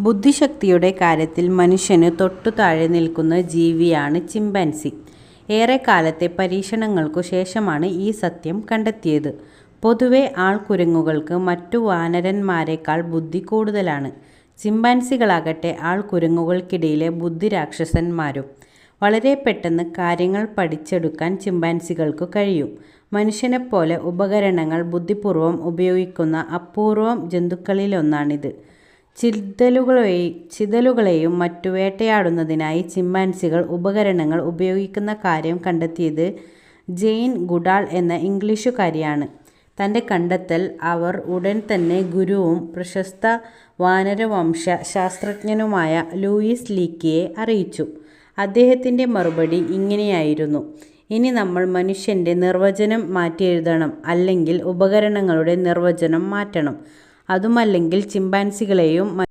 ബുദ്ധിശക്തിയുടെ കാര്യത്തിൽ മനുഷ്യന് തൊട്ടു താഴെ നിൽക്കുന്ന ജീവിയാണ് ചിമ്പാൻസി. ഏറെക്കാലത്തെ പരീക്ഷണങ്ങൾക്കു ശേഷമാണ് ഈ സത്യം കണ്ടെത്തിയത്. പൊതുവെ ആൾക്കുരങ്ങുകൾക്ക് മറ്റു വാനരന്മാരെക്കാൾ ബുദ്ധി കൂടുതലാണ്. ചിമ്പാൻസികളാകട്ടെ ആൾക്കുരങ്ങുകൾക്കിടയിലെ ബുദ്ധി രാക്ഷസന്മാരും വളരെ പെട്ടെന്ന് കാര്യങ്ങൾ പഠിച്ചെടുക്കാൻ ചിമ്പാൻസികൾക്ക് കഴിയും. മനുഷ്യനെപ്പോലെ ഉപകരണങ്ങൾ ബുദ്ധിപൂർവം ഉപയോഗിക്കുന്ന അപൂർവം ജന്തുക്കളിലൊന്നാണിത്. ചിതലുകളെയും ചിതലുകളെയും മറ്റു വേട്ടയാടുന്നതിനായി ചിമ്പാൻസികൾ ഉപകരണങ്ങൾ ഉപയോഗിക്കുന്ന കാര്യം കണ്ടെത്തിയത് ജെയിൻ ഗുഡാൾ എന്ന ഇംഗ്ലീഷുകാരിയാണ്. തന്റെ കണ്ടെത്തൽ അവർ ഉടൻ തന്നെ ഗുരുവും പ്രശസ്ത വാനരവംശ ശാസ്ത്രജ്ഞനുമായ ലൂയിസ് ലീക്കിയെ അറിയിച്ചു. അദ്ദേഹത്തിന്റെ മറുപടി ഇങ്ങനെയായിരുന്നു: "ഇനി നമ്മൾ മനുഷ്യന്റെ നിർവചനം മാറ്റിയെഴുതണം. അല്ലെങ്കിൽ ഉപകരണങ്ങളുടെ നിർവചനം മാറ്റണം. അതുമല്ലെങ്കിൽ ചിമ്പാൻസികളെയും